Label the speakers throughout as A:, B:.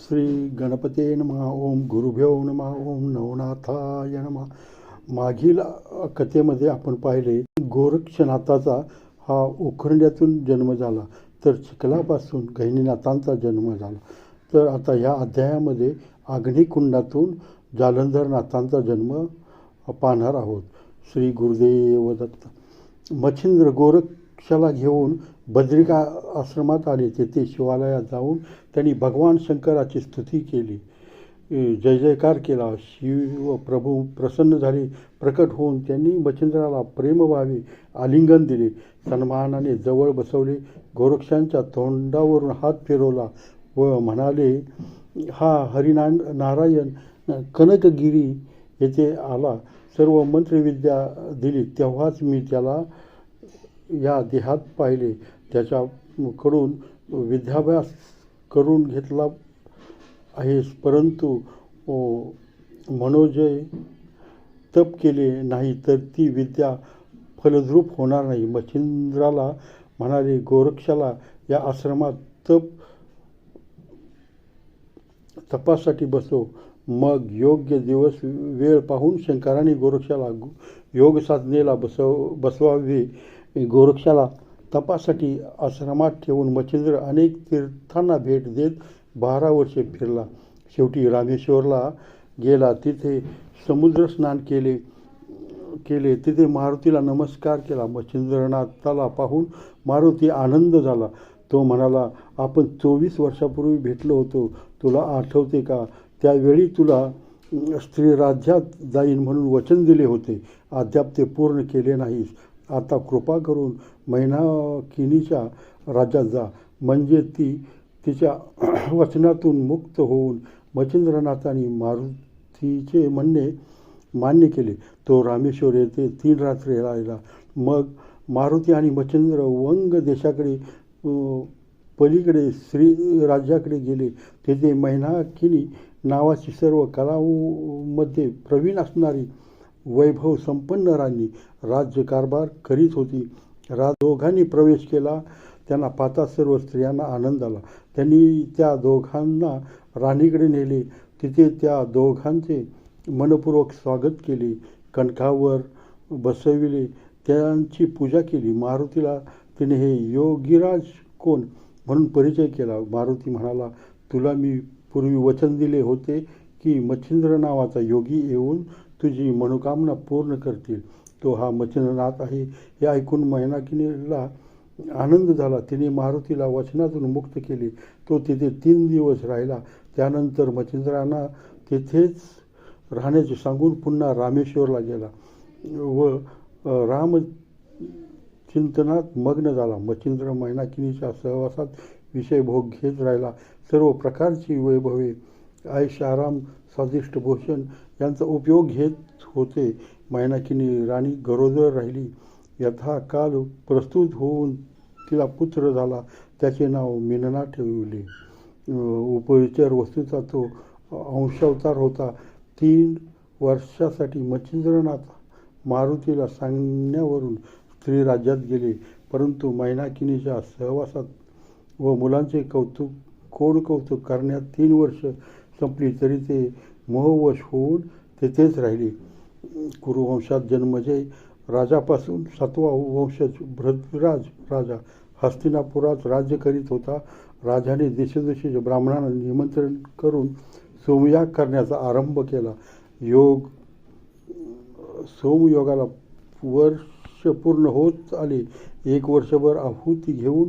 A: श्री गणपते नमः ओम गुरुभ्यो नमः ओम नवनाथाय नमः. मागील कथेमध्ये आपण पाहिले गोरक्षनाथाचा हा उखंड्यातून जन्म झाला तर चिखलापासून गहिनीनाथांचा जन्म झाला. तर आता ह्या अध्यायामध्ये अग्निकुंडातून जालंधरनाथांचा जन्म पाहणार आहोत. श्री गुरुदेव दत्त. मच्छिंद्र गोरख गोरक्षाला घेऊन बद्रिका आश्रमात आले. तेथे शिवालयात जाऊन त्यांनी भगवान शंकराची स्तुती केली. जय जयकार केला. शिव प्रभू प्रसन्न झाले. प्रकट होऊन त्यांनी मच्छिंद्राला प्रेमभावे आलिंगन दिले. सन्मानाने जवळ बसवले. गोरक्षांच्या तोंडावरून हात फिरवला व म्हणाले हा हरिना नारायण कनकगिरी येथे आला. सर्व मंत्रविद्या दिली. तेव्हाच मी त्याला या देहात पाहिले. त्याच्याकडून विद्याभ्यास करून घेतला आहेस परंतु मनोजय तप केले नाही तर ती विद्या फलद्रूप होणार नाही. मच्छिंद्राला म्हणाले गोरक्षाला या आश्रमात तप तपासाठी बसो मग योग्य दिवस वेळ पाहून शंकराने गोरक्षाला योग साधनेला बसव बसवावे. गोरक्षाला तपासाठी आश्रमात ठेवून मच्छिंद्र अनेक तीर्थांना भेट देत बारा वर्षे फिरला. शेवटी रामेश्वरला गेला. तिथे समुद्र स्नान केले केले. तिथे मारुतीला नमस्कार केला. मच्छिंद्रनाथाला पाहून मारुती आनंद झाला. तो म्हणाला आपण चोवीस वर्षापूर्वी भेटलो होतो. तुला आठवते का? त्यावेळी तुला स्त्री राज्यात जाईन म्हणून वचन दिले होते. अद्याप ते पूर्ण केले नाहीस. आता कृपा करून मैनाकिनीच्या राज्यात जा. म्हणजे ती तिच्या वचनातून मुक्त होऊन मच्छिंद्रनाथांनी मारुतीचे म्हणणे मान्य केले. तो रामेश्वर येथे तीन रात्री राहिला. मग मारुती आणि मच्छिंद्र वंग देशाकडे पलीकडे श्री राज्याकडे गेले. तेथे मैनाकिनी नावाची सर्व कलामध्ये प्रवीण असणारी वैभव संपन्न राणी. राज्यकारभार करीत होती. रा दोघांनी प्रवेश केला. त्यांना पाहता सर्व स्त्रियांना आनंद आला. त्यांनी त्या दोघांना राणीकडे नेले. तिथे त्या दोघांचे मनपूर्वक स्वागत केले. कणकावर बसविले. त्यांची पूजा केली. मारुतीला तिने हे योगीराज कोण? म्हणून परिचय केला. मारुती म्हणाला तुला मी पूर्वी वचन दिले होते की मच्छिंद्र नावाचा योगी येऊन तुझी मनोकामना पूर्ण करतील. तो हा मच्छिंद्रनाथ आहे. हे ऐकून मैनाकिनीला आनंद झाला. तिने मारुतीला वचनातून मुक्त केले. तो तिथे तीन दिवस राहिला. त्यानंतर मच्छिंद्रांना तिथेच राहण्याचे सांगून पुन्हा रामेश्वरला गेला व राम चिंतनात मग्न झाला. मच्छिंद्र मैनाकिनीच्या सहवासात विषय भोग घेत राहिला. सर्व प्रकारची वैभवे आयुष स्वादिष्ट भूषण यांचा उपयोग घेत होते. मैनाकिनी राणी गरोदर राहिली. यथा काल प्रस्तुत होऊन तिला पुत्र झाला. त्याचे नाव मिनना ठेवले. अं, उपविचार वस्तूचा तो अंशावतार होता. तीन वर्षासाठी मच्छिंद्रनाथ मारुतीला सांगण्यावरून स्त्री राज्यात गेले. परंतु मैनाकिनीच्या सहवासात व मुलांचे कौतुक कोण कौतुक करण्यात तीन वर्ष संपली तरी ते मोहवश होऊन तेथेच राहिले. कुरुवंशात जन्मजे राजापासून सातवा वंशज भद्रराज राजा हस्तिनापुरात राज्य करीत होता. राजाने देशोदेशीच्या ब्राह्मणांना निमंत्रण करून सोमयाग करण्याचा आरंभ केला. योग सोमयोगाला वर्ष पूर्ण होत आले. एक वर्षभर आहुती घेऊन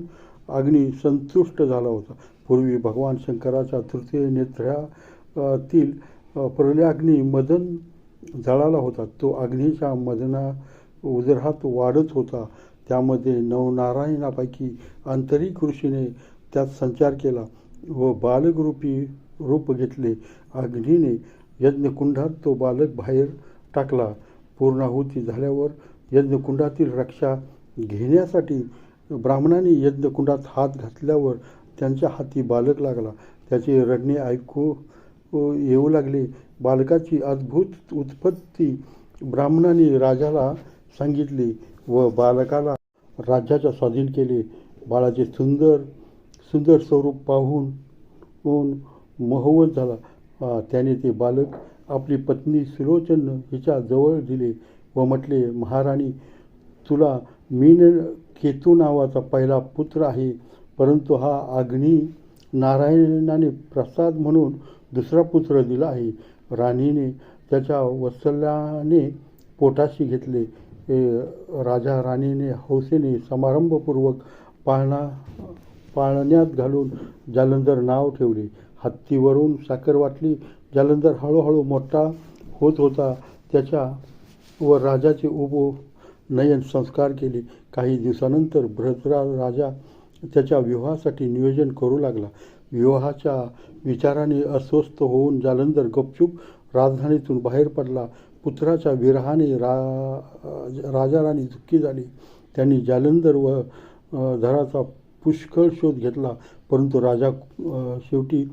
A: अग्नी संतुष्ट झाला होता. पूर्वी भगवान शंकराच्या तृतीय नेत्र्यातील प्रलयाग्नी मदन जळाला होता. तो अग्नीच्या मदना उदरात वाढत होता. त्यामध्ये नवनारायणापैकी आंतरिक ऋषीने त्यात संचार केला व बालकरूपी रूप घेतले. अग्नीने यज्ञकुंडात तो बालक बाहेर टाकला. पूर्णाहुती झाल्यावर यज्ञकुंडातील रक्षा घेण्यासाठी ब्राह्मणांनी यज्ञकुंडात हात घातल्यावर त्यांच्या हाती बालक लागला. त्याचे रडणे ऐकू येऊ लागले. बालकाची अद्भुत उत्पत्ती ब्राह्मणाने राजाला सांगितली व बालकाला राज्याच्या स्वाधीन केले. बाळाचे सुंदर सुंदर स्वरूप पाहून ऊन मोहवत झाला. त्याने ते बालक आपली पत्नी सुलोचन हिच्या जवळ दिले व म्हटले महाराणी तुला मीन केतू नावाचा पहिला पुत्र आहे. परंतु हा अग्नी नारायणाने प्रसाद म्हणून दुसरा पुत्र दिला आहे. राणीने त्याच्या वत्सल्याने पोटाशी घेतले. राजा राणीने हौसेने समारंभपूर्वक पाळणा पाळण्यात घालून जालंधर नाव ठेवले. हत्तीवरून साखर वाटली. जालंधर हळूहळू मोठा होत होता. त्याच्या व राजाचे उपनयन संस्कार केले. काही दिवसानंतर भरतराज राजा त्याच्या विवाहासाठी नियोजन करू लागला. विवाहाच्या विचाराने अस्वस्थ होऊन जालंधर गपचूप राजधानीतून बाहेर पडला. पुत्राच्या विरहाने रा राजाराणी दुःखी झाली. त्यांनी जालंधर व धराचा पुष्कळ शोध घेतला परंतु राजा शेवटी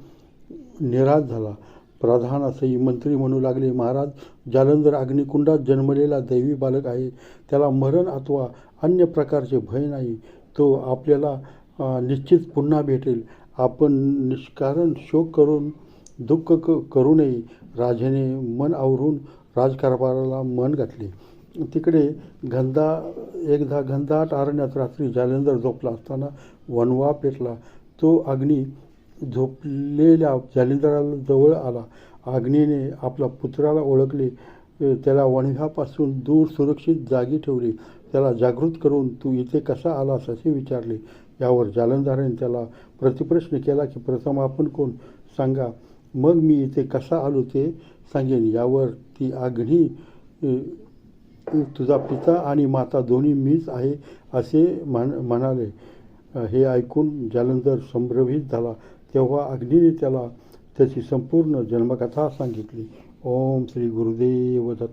A: निराश झाला. प्रधान असंही मंत्री म्हणू लागले महाराज जालंधर अग्निकुंडात जन्मलेला दैवी बालक आहे. त्याला मरण अथवा अन्य प्रकारचे भय नाही. तो आपल्याला निश्चित पुन्हा भेटेल. आपण निष्कारण शोक करून दुःख क करू नये. राजाने मन आवरून राजकारभाराला मन घातले. तिकडे घनदा एकदा घनदाट आरण्यात रात्री जालंधर झोपला असताना वनवा पेटला. तो अग्नी झोपलेल्या जालिंदराला जवळ आला. अग्नीने आपल्या पुत्राला ओळखले. त्याला वणव्यापासून दूर सुरक्षित जागी ठेवले. त्याला जागृत करून तू इथे कसा आलास असे विचारले. यावर जालंधराने त्याला प्रतिप्रश्न केला की प्रथम आपण कोण? सांगा. मग मी इथे कसा आलो ते सांगेन. यावर ती अग्नी तुझा पिता आणि माता दोन्ही मीच आहे असे म्हण म्हणाले. हे ऐकून जालंधर संभ्रमित झाला. तेव्हा अग्नीने त्याला त्याची संपूर्ण जन्मकथा सांगितली. ओम श्री गुरुदेव दत्त